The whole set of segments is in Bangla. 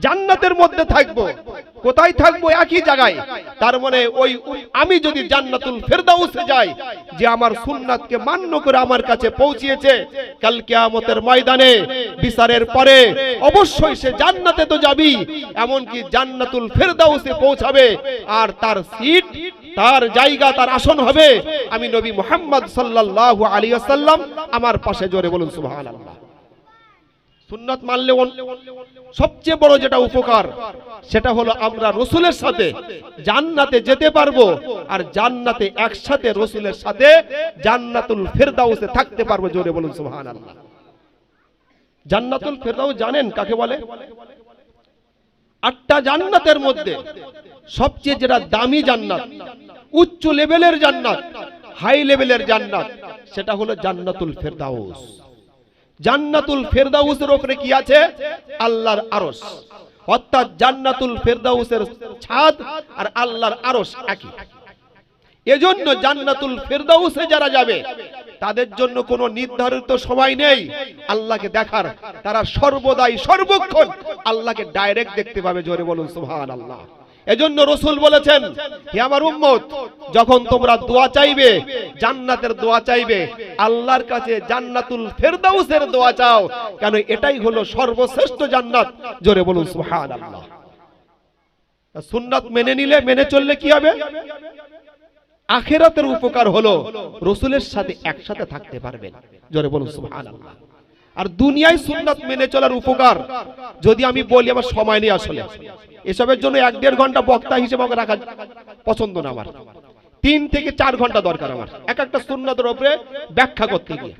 জান্নাতের মধ্যে থাকব, কোথায় থাকব একই জায়গায়। তার মানে ওই ওই- আমি যদি জান্নাতুল ফেরদাউসে যাই, যে আমার সুন্নাতকে মান্য করে আমার কাছে পৌঁছিয়েছে, কাল কিয়ামতের ময়দানে, বিচারের পরে অবশ্যই সে জান্নাতে তো যাবি, এমনকি জান্নাতুল ফেরদাউসে পৌঁছাবে, আর তার সিট তার জায়গা, তার আসন হবে। আমি নবী মুহাম্মদ সাল্লাল্লাহু আলাইহি ওয়াসাল্লাম আমার পাশে জোরে বলুন, সুবহানাল্লাহ। সুন্নাত মানলে সবচেয়ে বড় যেটা উপকার, সেটা হলো আমরা রসুলের সাথে জান্নাতে যেতে পারব আর জান্নাতে একসাথে রসুলের সাথে জান্নাতুল ফেরদাউসে থাকতে পারব, জোরে বলুন, সুবহানাল্লাহ। জান্নাতুল ফেরদাউস জানেন কাকে বলে? আটটা জান্নাতের মধ্যে সবচেয়ে যেটা দামি জান্নাত উচ্চ লেভেলের জান্নাত, হাই লেভেলের জান্নাত, সেটা হলো জান্নাতুল ফেরদাউস। জান্নাতুল ফেরদাউসের উপরে কি আছে? আল্লাহর আরশ। অর্থাৎ জান্নাতুল ফেরদাউসের ছাদ আর আল্লাহর আরশ একই। এজন্য জান্নাতুল ফেরদাউসে যারা যাবে, তাদের জন্য কোনো নির্ধারিত সময় নেই। আল্লাহকে দেখার, তারা সর্বদাই সর্বক্ষণ আল্লাহকে ডাইরেক্ট দেখতে পাবে। জোরে বলুন, সুবহানাল্লাহ। এজন্য রসুল বলেছেন, হে আমার উম্মত, যখন তোমরা দোয়া চাইবে, জান্নাতের দোয়া চাইবে, আল্লাহর কাছে জান্নাতুল ফেরদাউসের দোয়া চাও, কেন এটাই হলো সর্বশ্রেষ্ঠ জান্নাত? জোরে বলুন, সুবহানাল্লাহ। সুন্নাত মেনে নিলে, মেনে চললে কি হবে? আখেরাতের উপকার হলো রসুলের সাথে একসাথে থাকতে পারবেন। জোরে বলুন, সুবহানাল্লাহ। আর দুনিয়ায় সুন্নাত মেনে চলার উপকার যদি আমি বলি আমার সময় নেই আসলে। এসবের জন্য এক দেড় ঘণ্টা বক্তা হিসেবে আমাকে রাখা পছন্দ না আমার। তিন থেকে চার ঘণ্টা দরকার আমার। এক একটা সুন্নাতের উপরে ব্যাখ্যা করতে গিয়ে।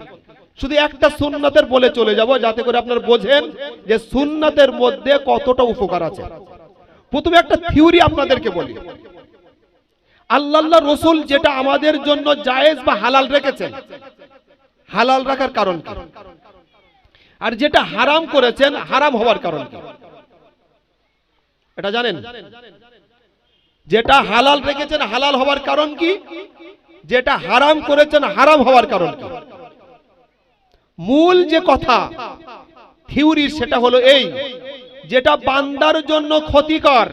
শুধু একটা সুন্নাতের বলে চলে যাব যাতে করে আপনারা বোঝেন যে সুন্নাতের মধ্যে কতটা উপকার আছে। প্রথমে একটা থিওরি আপনাদেরকে বলি। আল্লাহ রসুল যেটা আমাদের জন্য জায়েজ বা হালাল রেখেছেন। হালাল রাখার কারণ আর যেটা হারাম করেছেন, হারাম হওয়ার কারণ এটা জানেন? যেটা হালাল রেখেছেন, হালাল হওয়ার কারণ কি? যেটা হারাম করেছেন, হারাম হওয়ার কারণ কি? মূল যে কথা থিওরি সেটা হলো এই, যেটা বান্দার জন্য ক্ষতিকর,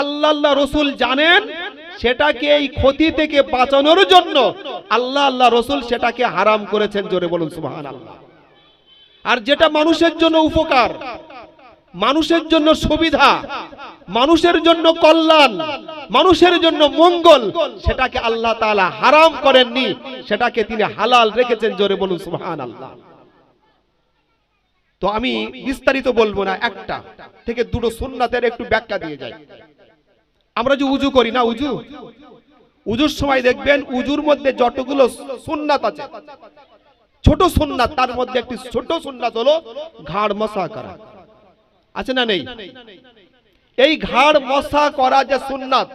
আল্লাহ রসুল জানেন, সেটাকে এই ক্ষতি থেকে বাঁচানোর জন্য আল্লাহ আল্লাহ রসুল সেটাকে হারাম করেছেন, জোরে বলুন সুবহান আল্লাহ আর যেটা মানুষের জন্য উপকার, মানুষের জন্য সুবিধা, মানুষের জন্য কল্যাণ, মানুষের জন্য মঙ্গল, সেটাকে আল্লাহ তাআলা হারাম করেননি, সেটাকে তিনি হালাল রেখেছেন, জোরে বলুন সুবহান আল্লাহ তো আমি বিস্তারিত বলব না, একটা থেকে দুটো সুন্নাতের একটু ব্যাখ্যা দিয়ে যাই। আমরা যে উজু করি না, উজু? উজুর সময় দেখবেন, উজুর মধ্যে যতগুলো সুন্নাত আছে ছোট সুন্নাত, তার মধ্যে একটি ছোট সুন্নাত হলো ঘাড় মশা করা। আছে না নেই? এই ঘাড় মশা করা যে সুন্নাত,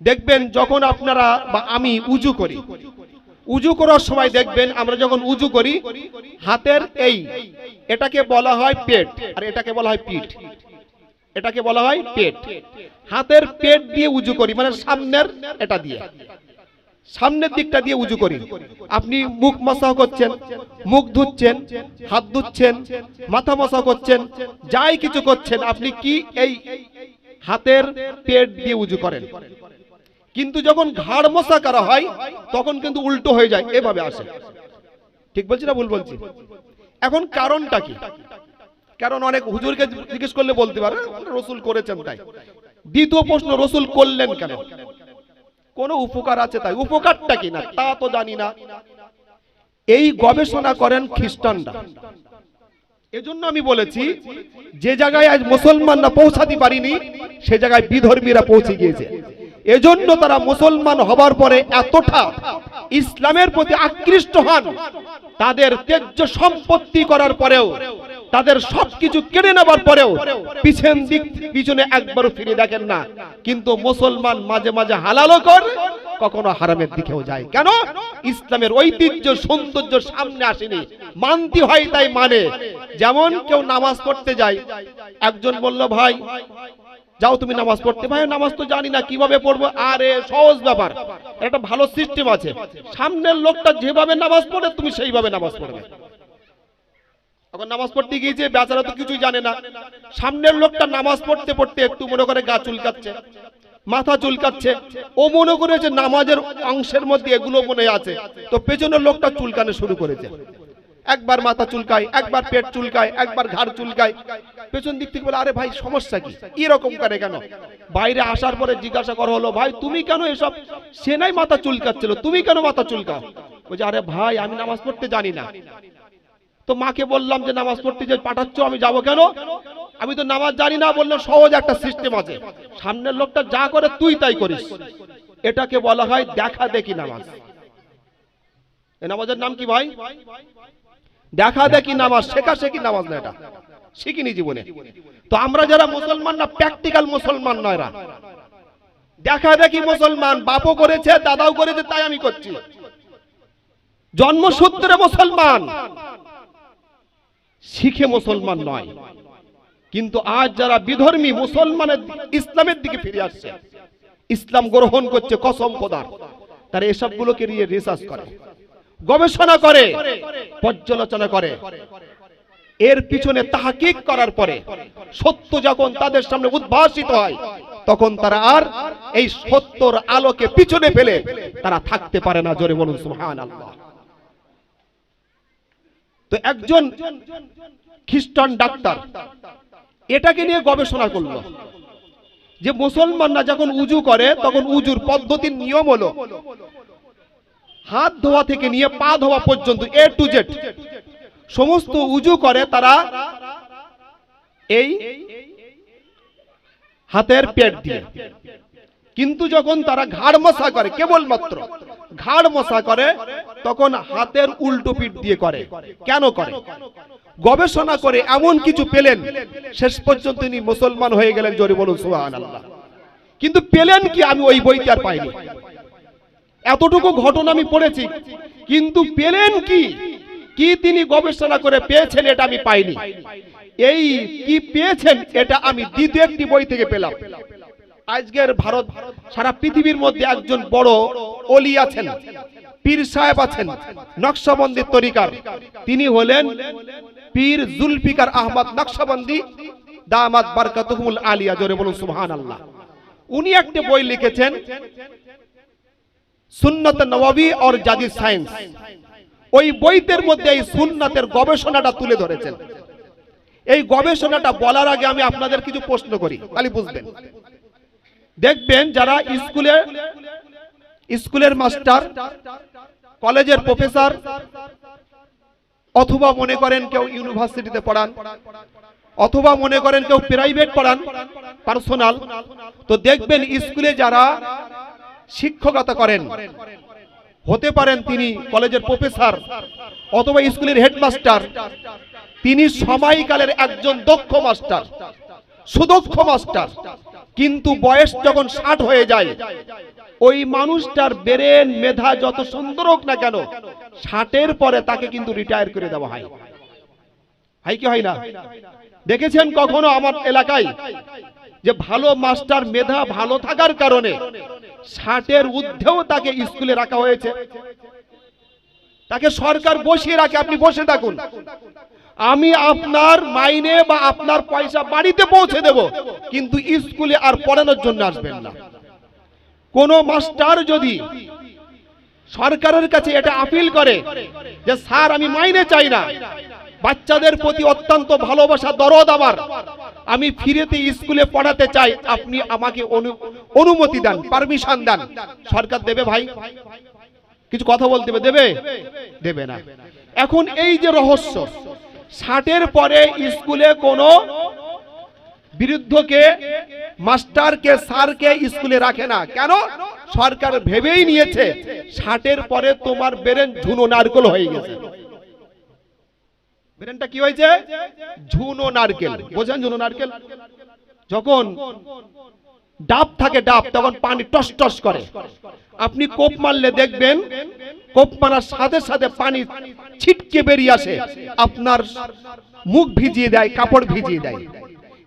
দেখবেন যখন আপনারা বা আমি উজু করি, উজু করার সময় দেখবেন আমরা যখন উজু করি, হাতের এই, এটাকে বলা হয় পেট, আর এটাকে বলা হয় পিঠ। এটাকে বলা হয় পেট। হাতের পেট দিয়ে উজু করি মানে সামনের এটা দিয়ে। সামনের দিকটা দিয়ে উজু করি। আপনি মুখ মশা করছেন, মুখ ধুচ্ছেন, হাত ধুচ্ছেন, মাথা মশা করছেন, যাই কিছু করছেন, আপনি কি এই হাতের পেট দিয়ে উজু করেন? কিন্তু যখন ঘাড় মশা করা হয়, তখন কিন্তু উল্টো হয়ে যায়, এভাবে আসে। ঠিক বলছি না ভুল বলছি? এখন কারণটা কি? কারণ অনেক হুজুরকে জিজ্ঞেস করলে বলতে পারে, রসুল করেছেন তাই। দ্বিতীয় প্রশ্ন, রসুল করলেন কেন? কোন উপকার আছে তাই? উপকারটা কি না? তা তো জানি না। এই গবেষণা করেন খ্রিস্টানরা। এজন্য আমি বলেছি, যে জায়গায় আজ মুসলমানরা পৌঁছাতে পারিনি, সে জায়গায় বিধর্মীরা পৌঁছে গিয়েছে। এজন্য তারা মুসলমান হবার পরে এতটা ইসলামের প্রতি আকৃষ্ট হন। তাদের তেজ্য সম্পত্তি করার পরেও, তাদের সবকিছু কেড়ে নেবার পরেও পিছন দিক পিছনে একবারও ফিরে দেখেন না। কিন্তু মুসলমান মাঝে মাঝে হালালও করে, কখনো হারামের দিকেও যায়। কেন? ইসলামের ঐতিহ্য, সৌন্দর্য সামনে আসেনি। মানতি হয় তাই মানে। যেমন কেউ নামাজ পড়তে যায়, একজন বলল, ভাই যাও তুমি নামাজ পড়তে। ভাই, নামাজ তো জানি না, কীভাবে পড়ব? আরে, সহজ ব্যাপার। একটা ভালো সিস্টেম আছে। সামনের লোকটা যেভাবে নামাজ পড়ে, তুমি সেইভাবে নামাজ পড়বে। এখন নামাজ পড়তে গিয়েছে, বেচারা তো কিছুই জানে না। সামনের লোকটা নামাজ পড়তে পড়তে একটু মনে করে গা চুলকাচ্ছে, মাথা চুলকাচ্ছে। ও মনে করে যে নামাজের অংশের মধ্যে এগুলো মনে আছে। তো পেছনের লোকটা চুলকানো শুরু করেছে। একবার মাথা চুলকায়, একবার পেট চুলকায়, একবার ঘাড় চুলকায়। পেছন দিক থেকে বলে, আরে ভাই, সমস্যা কি? এরকম করে কেন? বাইরে আসার পরে জিজ্ঞাসা করা হলো, ভাই, তুমি কেন এসব? সেনাই মাথা চুলকাচ্ছিল, তুমি কেন মাথা চুলকাও? বলছে, আরে ভাই, আমি নামাজ পড়তে জানি না। তো মাকে বললাম যে, নামাজ পড়তে যে পাঠাচ্ছ, আমি যাব কেন? আমি তো নামাজ জানি না বললাম সহজ একটা সিস্টেম আছে। সামনের লোকটা যা করে, তুই তাই করিস। এটাকে বলা হয় দেখা দেখি নামাজ। এ নামাজের নাম কি ভাই? দেখা দেখি নামাজ, শেখা শেখি নামাজ না এটা। শিখিনি জীবনে। তো আমরা যারা মুসলমান না প্র্যাকটিক্যাল মুসলমান নয় দেখা দেখি মুসলমান, বাপও করেছে, দাদাও করেছে, তাই আমি করছি। জন্মসূত্রে মুসলমান। শিখে মুসলমান নয়। কিন্তু আজ যারা বিধর্মী, মুসলমানের ইসলামের দিকে ফিরে আসছে, ইসলাম গ্রহণ করছে কসম খোদার। তারা এসবগুলোকে নিয়ে রিসার্চ করে। গবেষণা করে, পর্যালোচনা করে। এর পিছনে তাহাকিক করার পরে, সত্য যখন তাদের সামনে উদ্ভাসিত হয়, তখন তারা আর এই সত্যর আলোকে পিছনে ফেলে তারা থাকতে পারে না। জোরে বলুন সুহান আল্লাহ তো একজন খ্রিস্টান ডাক্তার এটাকে নিয়ে গবেষণা করল যে মুসলমানরা যখন উজু করে, তখন উজুর পদ্ধতির নিয়ম হলো হাত ধোয়া থেকে নিয়ে পা ধোয়া পর্যন্ত এ টু জেড সমস্ত উজু করে তারা এই হাতের পেট দিয়ে। কিন্তু যখন তারা ঘাড় মশা করে, কেবলমাত্র ঘাড় মশা করে, তখন হাতের উল্টো পিঠ দিয়ে করে। কেন করে? গবেষণা করে এমন কিছু পেলেন, শেষ পর্যন্ত তিনি মুসলমান হয়ে গেলেন, জোরে বলুন সুবহানাল্লাহ। কিন্তু পেলেন কি? আমি ওই বইতে আর পাইনি। এতটুকু ঘটনা আমি পড়েছি, কিন্তু পেলেন কি? কি তিনি গবেষণা করে পেয়েছেন এটা আমি পাইনি। এই কি পেয়েছেন এটা আমি দ্বিতীয় একটি বই থেকে পেলাম। আজকের ভারত, সারা পৃথিবীর মধ্যে একজন বড় অলি আছেন, পীর সাহেব আছেন নকশবন্দির তরিকার। তিনি হলেন পীর জুলফিকার আহমদ নকশাবন্দি, দামাত বারকাতুহুল আলিয়া, জোরে বলুন সুবহানাল্লাহ। উনি একটা বই লিখেছেন সুন্নত নবাবী আর জাদিদ সায়েন্স। ওই বইতের মধ্যে এই সুন্নাতের গবেষণাটা তুলে ধরেছেন। এই গবেষণাটা বলার আগে আমি আপনাদের কিছু প্রশ্ন করি খালি বুঝবেন। দেখবেন যারা স্কুলে স্কুলের মাস্টার, কলেজের প্রফেসর, অথবা মনে করেন কেউ ইউনিভার্সিটিতে পড়ান, অথবা মনে করেন কেউ প্রাইভেট পড়ান, পার্সোনাল, তো দেখবেন স্কুলে যারা শিক্ষকতা করেন। হতে পারেন তিনি কলেজের প্রফেসর অথবা স্কুলের হেডমাস্টার। তিনি সময়কালের একজন দক্ষ মাস্টার, সুদক্ষ মাস্টার। কিন্তু বয়স যখন ষাট হয়ে যায়, ওই মানুষটার বেরেন মেধা যত সুন্দর হোক না কেন, ষাটের পরে তাকে কিন্তু রিটায়ার করে দেওয়া হয়। হয় কি হয় না? দেখেছেন কখনো আমার এলাকায় যে ভালো মাস্টার মেধা ভালো থাকার কারণে ষাটের ঊর্ধ্বেও তাকে স্কুলে রাখা হয়েছে। তাকে সরকার বসিয়ে রাখে, আপনি বসে থাকুন। আমি আপনার মাইনে বা আপনার পয়সা বাড়িতে পৌঁছে দেব, কিন্তু স্কুলে আর পড়ানোর জন্য আসবেন না। কোন মাস্টার যদি সরকারের কাছে এটা আপিল করে যে, স্যার, আমি মাইনে চাই না। বাচ্চাদের প্রতি অত্যন্ত ভালোবাসা, দরদ আমার। আমি ফিরেতে স্কুলে পড়াতে চাই, আপনি আমাকে অনু- অনুমতি দেন পারমিশন দেন। সরকার দেবে ভাই। কিছু কথা বলতে দেবে? দেবে না। এখন এই যে রহস্য, ষাটের পরে স্কুলে কোনো বিরুদ্ধকে, মাস্টারকে, স্যারকে স্কুলে রাখে না। কেন? সরকার ভেবেই নিয়েছে, ষাটের পরে তোমার বেরেন ঝুনো নারকল হয়ে গেছে। বেরেনটা কি হয়েছে? ঝুনো নারকেল। বোঝেন ঝুনো নারকেল? যখন ডাব থাকে ডাব, তখন পানি টস টস করে। আপনি কোপ মারলে দেখবেন, কোপ মারার সাথে সাথে পানি ছিটকে বেরিয়ে আসে। আপনার মুখ ভিজিয়ে দেয়, কাপড় ভিজিয়ে দেয়।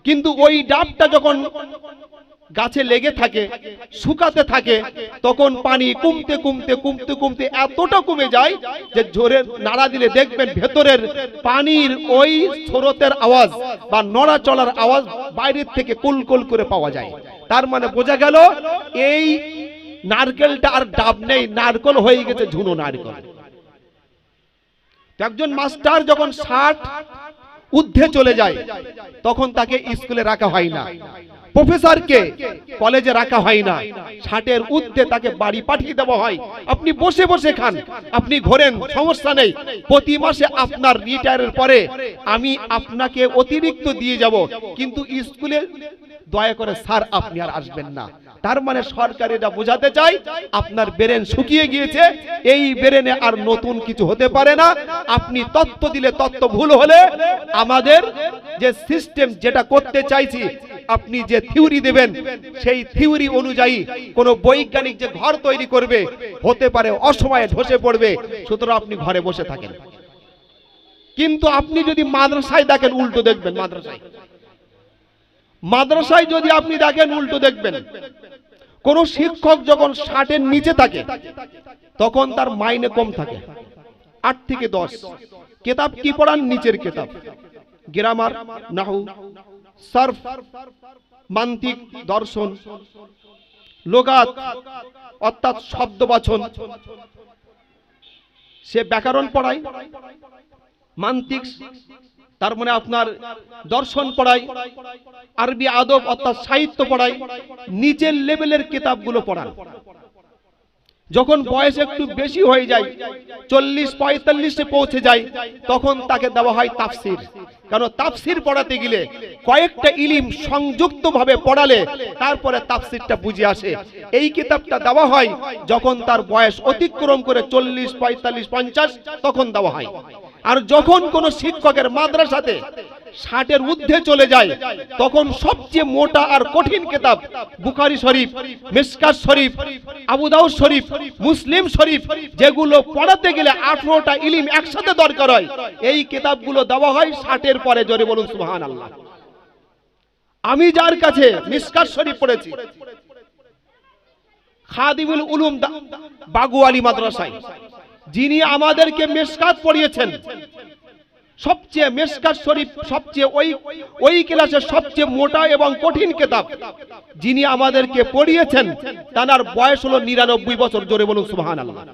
কিন্তু ওই ডাবটা যখন গাছে লেগে থাকে, শুকাতে থাকে, তখন পানি কমতে কমতে কমতে কমতে এতটা কমে যায় যে জোরে নাড়া দিলে দেখবেন ভেতরের পানির ওই স্রোতের আওয়াজ বা নড়া চলার আওয়াজ বাইরের থেকে কুলকুল করে পাওয়া যায়। তার মানে বোঝা গেল এই নারকেলটা আর ডাব নেই, নারকেল হয়ে গেছে ঝুনো নারকেল। একজন মাস্টার যখন ষাট ঊর্ধ্বে চলে যায়, তখন তাকে স্কুলে রাখা হয় না। প্রফেসরকে কলেজে রাখা হয় না। ষাটের ঊর্ধ্বে তাকে বাড়ি পাঠিয়ে দেওয়া হয়। আপনি বসে বসে খান। আপনি ঘোরেন, সমস্যা নেই। প্রতি মাসে আপনার রিটায়ারের পরে আমি আপনাকে অতিরিক্ত দিয়ে যাব। কিন্তু স্কুলে দয়া করে স্যার, আপনি আর আসবেন না। তার মানে সরকার এটা বোঝাতে চাই আপনার ব্রেন শুকিয়ে গিয়েছে, এই ব্রেনে আর নতুন কিছু হতে পারে না। আপনি তত্ত্ব দিলে তত্ত্ব ভুল হলে আমাদের যে সিস্টেম যেটা করতে চাইছি, আপনি যে থিওরি দেবেন, সেই থিওরি অনুযায়ী কোন বৈজ্ঞানিক যে ঘর তৈরি করবে, হতে পারে অসময়ে ধসে পড়বে, সুতরাং আপনি ঘরে বসে থাকেন। কিন্তু আপনি যদি মাদ্রাসায় দেখেন, উল্টো দেখবেন মাদ্রাসায়। মাদ্রাসায় যদি আপনি দেখেন, উল্টো দেখবেন। কোন শিক্ষক যখন ষাটের নিচে থাকে, তখন তার মাইনে কম থাকে। আট থেকে দশ। কেতাব কি পড়ান? নিচের কেতাব। গ্রামার নাহু সার্ফ, মান্তিক, দর্শন, লোগাত, অর্থাৎ শব্দ বাছন সে ব্যাকরণ পড়ায়। মান্তিক তার মানে আপনার দর্শন পড়াই আরবি আদব অর্থাৎ সাহিত্য পড়াই নিজের লেভেলের কিতাবগুলো পড়ান। যখন বয়স একটু বেশি হয়ে যায়, চল্লিশ, পঁয়তাল্লিশে পৌঁছে যায়, তখন তাকে দেওয়া হয় তাফসির। কারণ তাফসির পড়াতে গেলে কয়েকটা ইলিম সংযুক্ত ভাবে পড়ালে তারপরে তাফসিরটা বুঝে আসে। এই কিতাবটা দেওয়া হয় যখন তার বয়স অতিক্রম করে চল্লিশ, পঁয়তাল্লিশ, পঞ্চাশ, তখন দেওয়া হয়। আর যখন কোন শিক্ষকের মাদ্রাসাতে ষাটের ঊর্ধ্বে চলে যায়, তখন সবচেয়ে মোটা আর কঠিন কিতাব, বুখারি শরীফ, মিসকাত শরীফ আবুদাউদ শরীফ, মুসলিম শরীফ, যেগুলো পড়াতে গেলে আঠারোটা ইলিম একসাথে দরকার হয়। এই কিতাবগুলো দেওয়া হয় ষাটের পরে, জোরে বলুন সুবহান আল্লাহ আমি যার কাছে মিসকাত শরীফ পড়েছি, খাদিমুল উলুম বাগুয়ালি মাদ্রাসায়, যিনি আমাদেরকে মেসকাত পড়িয়েছেন সবচেয়ে মেসকাত শরীফ, সবচেয়ে ওই ওই ক্লাসের সবচেয়ে মোটা এবং কঠিন কেতাব যিনি আমাদেরকে পড়িয়েছেন তার বয়স হলো নিরানব্বই বছর। জোরে বলুন সুবহান আল্লাহ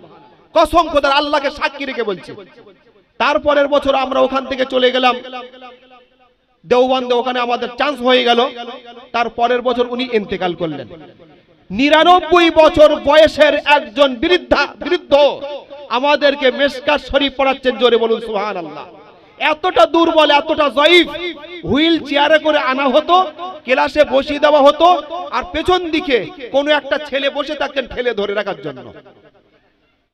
কসম খোদার, আল্লাহকে সাক্ষী রেখে বলছি। তারপরের বছর আমরা ওখান থেকে চলে গেলাম। দেওবন্দে ওখানে আমাদের চান্স হয়ে গেল। তার পরের বছর উনি ইন্তেকাল করলেন। নিরানব্বই বছর বয়সের একজন বৃদ্ধা, বৃদ্ধ আমাদেরকে মেসকার শরীফ পড়াচ্ছেন। জোরে বলুন সুহান আল্লাহ এতটা দুর্বল, এতটা জয়ীফ। হুইল চেয়ারে করে আনা হতো, ক্লাসে বসিয়ে দেওয়া হতো, আর পেছন দিকে কোনো একটা ছেলে বসে থাকতেন ঠেলে ধরে রাখার জন্য।